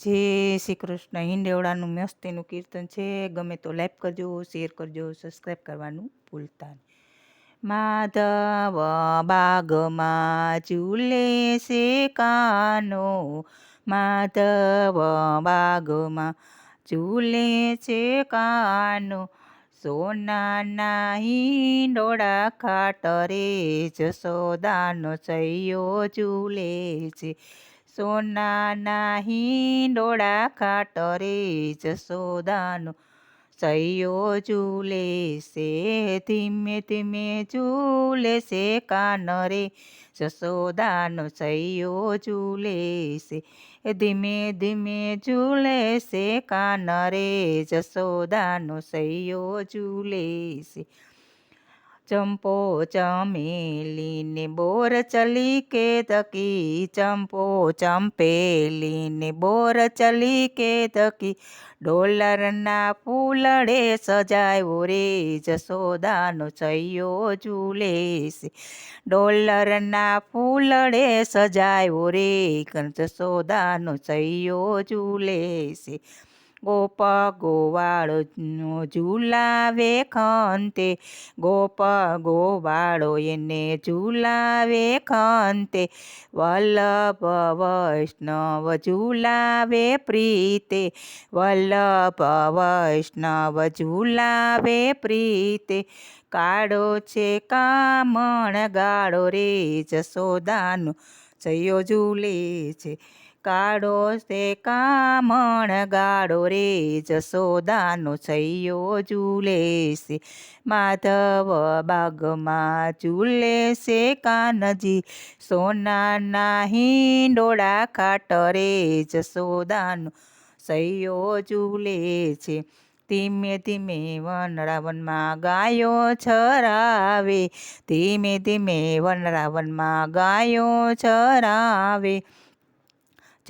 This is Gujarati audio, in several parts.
જય શ્રી કૃષ્ણ હિંડેવડાનું મસ્તીનું કીર્તન છે, ગમે તો લાઈક કરજો, શેર કરજો, સબસ્ક્રાઈબ કરવાનું ભૂલતા માધવ બાગમાં ઝૂલે છે કાનો. માધવ બાગમાં ઝૂલે છે કાનો. સોનાના હિંડોળા ખાટરે જસોદાનો સૈયો ઝૂલે છે. સોનાના હિંડોળા ખાટરે જસોદાનો સૈયો ઝૂલે છે ધીમે ધીમે ઝૂલે છે કાનરે જસોદાનો સૈયો ઝૂલે છે ધીમે ધીમે ઝૂલે છે કાનરે જસોદાનો સૈયો ઝૂલે છે ચંપો ચમેલીને બોર ચલી કે તકી. ચંપો ચંપેલીને બોર ચલી કે તકી. ડોલરના ફૂલડે સજાયો રે જસોદાનો ચૈયો ઝૂલે છે. ડોલરના ફૂલડે સજાયો રે જસોદાનો ચૈયો ઝૂલે છે. ગોપ ગોવાળો ઝૂલાવે ખંતે. ગોપ ગોવાળો એને ઝૂલાવે ખંતે. વલ્લભ વૈષ્ણવ ઝૂલાવે પ્રીતે. વલ્લભ વૈષ્ણવ ઝૂલાવે પ્રીતે. કાળો છે કામણ, ગાળો રે જસોદાનું જયો ઝૂલે છે. કાળો છે કામણ, ગાળો રે જસોદાનો છૈયો ઝૂલે છે માધવ બાગમાં ઝૂલે છે કાનજી, સોનાના હિંડોળા ખાટરે જસોદાનો સૈયો ઝૂલે છે ધીમે ધીમે વનરાવનમાં ગાયો છરાવે, ધીમે ધીમે વનરાવનમાં ગાયો છરાવે.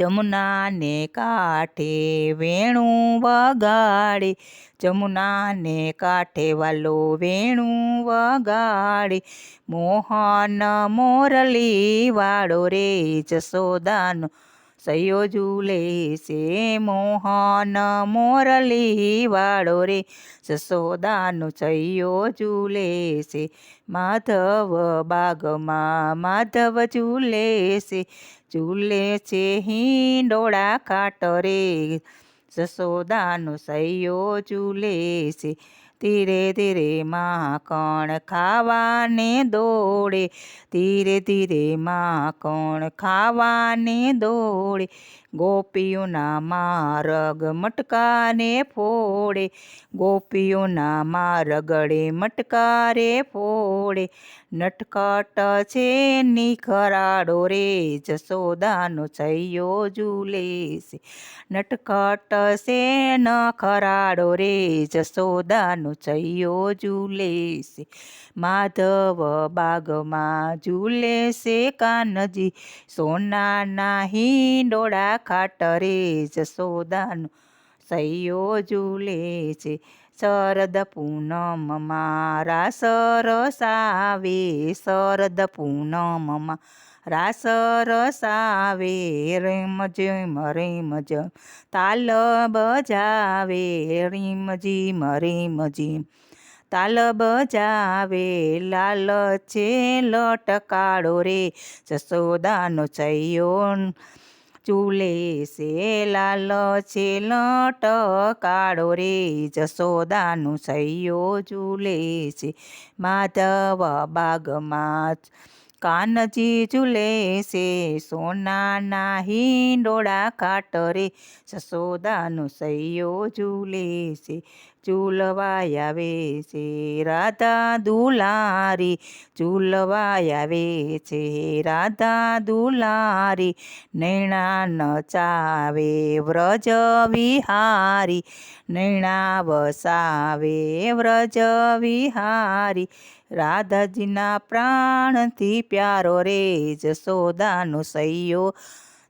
જમુનાને કાંઠે વેણું વગાડે. જમુનાને કાંઠે વાલો વેણું વગાડે. મોહન મોરલી વાળો રે જસોદાનો સૈયો ઝૂલે છે મોહન મોરલી વાળો રે. સસોદાનું સૈયો ઝૂલે છે માધવ બાગમાં માધવ ઝૂલે છે ઝૂલે છે હિંડોળા ખાટરે જસોદાનો સૈયો ઝૂલે છે ધીરે ધીરે માખણ ખાવાને દોડે. ધીરે ધીરે માખણ ખાવાને દોડે. ગોપીઓના મારગ મટકાને ફોડે. ગોપીઓના મારગડે મટકારે ફોડે. નટકટ છે નિખરાડો રે જસોદાનો છૈયો જુલેશ નટકટ છે ખરાડો રે જસોદાનો છૈયો ઝૂલે માધવ બાગમાં જુલેશે કાનજી. સોનાના હિંડોળા ખાટરે જસોદાનો સૈયો ઝૂલે છે શરદ પૂનમમાં રાસ રસાવે શરદ પૂનમમાં રાસ રસાવે રેમ જેમ રેમ જેમ. તાલ બજાવે રીમ જીમ, રેમ જીમ. તાલ બજાવે લાલ છે લટકાળો રે, જસોદાનો છૈયો ચૂલે સે લાલ છે લટકાળો રે જસોદાનું સૈયો ચૂલે છે. માધવ બાગમાં કાનજી ઝૂલે છે, સોનાના હિંડોળા ખાટરે સસોદાનું સૈયો ઝૂલે છે. ઝૂલવા આવે છે રાધા દુલારી ચૂલવાય આવે છે રાધા દુલારી નૈણા નચાવે વ્રજ વિહારી નૈણા વસાવે વ્રજ વિહારી રાધાજીના પ્રાણથી પ્યારો રે જસોદાનો સૈયો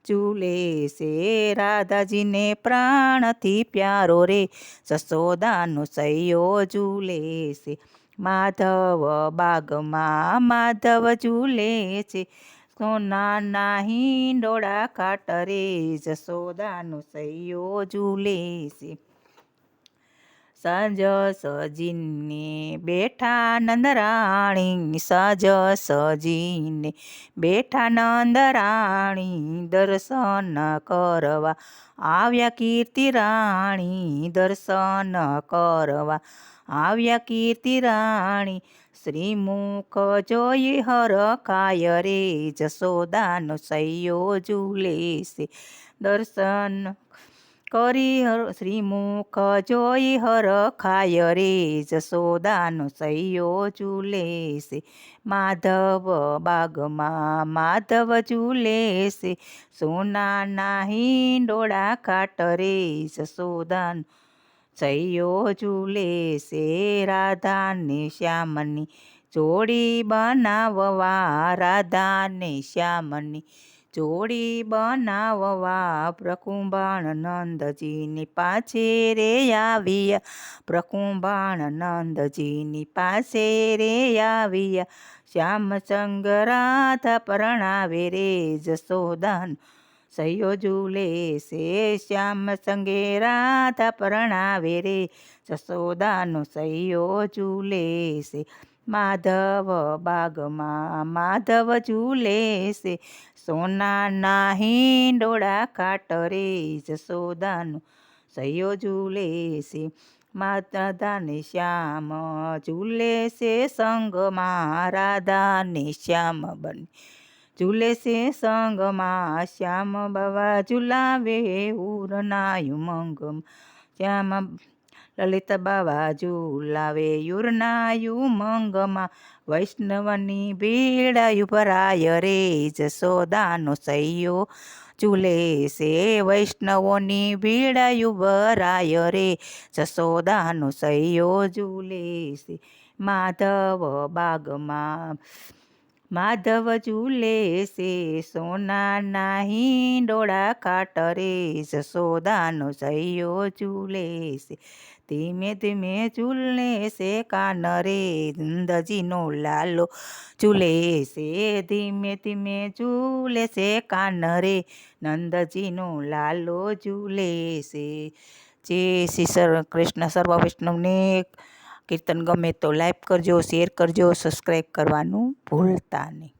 ઝૂલે છે રાધાજીને પ્રાણથી પ્યારો રે સસોદાનો સૈયો ઝૂલે છે માધવ બાગમાં માધવ ઝૂલે છે સોનાના હિંડોળા કાટરે જસોદાનો સૈયો ઝૂલે છે સજ સજીને બેઠા નંદરાણી, સજ સજીને બેઠા નંદરાણી, દર્શન કરવા આવ્યા કીર્તિ રાણી, દર્શન કરવા આવ્યા કીર્તિ રાણી. શ્રીમુખ જોઈ હરખાય રે જસોદાનો સૈયો જુલેશે દર્શન કરી શ્રીમુખ જોઈ હર ખાય રે જશોદાનો સૈયો ઝૂલે માધવ બાગમાં માધવ ઝૂલે સોના નાહી ડોળા કાટ રે જશોદાનો સૈયો ઝૂલે છે રાધાને શ્યામની જોડી બનાવવા, રાધાને શ્યામની જોડી બનાવવા પ્રકુંભાણ નંદજીની પાછે રે આવ્યા પ્રકુંભાણ નંદજીની પાસે રે આવ્યા શ્યામ સંગરાથ પરણાવે રે જશોદાન. સૈયો ઝૂલે સે શ્યામ સંગે રાધા પરણાવે રે જસોદાનો સૈયો ઝૂલે છે માધવ બાગમાં માધવ ઝૂલે છે. સોનાના હિંડોળા કાટરે રે સોદાનું સૈયો ઝૂલે છે. રાધાને શ્યામ ઝૂલે છે સંગમાં રાધાને શ્યામ બને ઝૂલે છે સંગમાં શ્યામ બાવા ઝુલાવે ઉરનાયું મંગમ શ્યામ લલિત બાવા ઝુલાવે યુરનાયુ મંગમાં. વૈષ્ણવની ભીડાયુ ભરાય રે જસોદાનો સૈયો. ચૂલે સે વૈષ્ણવોની ભીડાયુ ભરાય રે જસોદાનો સૈયો. ઝૂલે સે માધવ બાગમાં માધવ ઝૂલે છે, સોનાના હિંડોળા ખાટ રે જશોદાનો સૈયો ઝૂલે છે. ધીમે ધીમે ઝૂલે છે કાન રે નંદજીનો લાલો ઝૂલે છે. ધીમે ધીમે ઝૂલે છે કાન રે નંદજીનો લાલો ઝૂલે છે. જય શ્રી સર, કૃષ્ણ સર્વ વૈષ્ણવને કીર્તન ગમે તો લાઈક કરજો શેર કરજો સબસ્ક્રાઈબ કરવાનું ભૂલતા નહીં.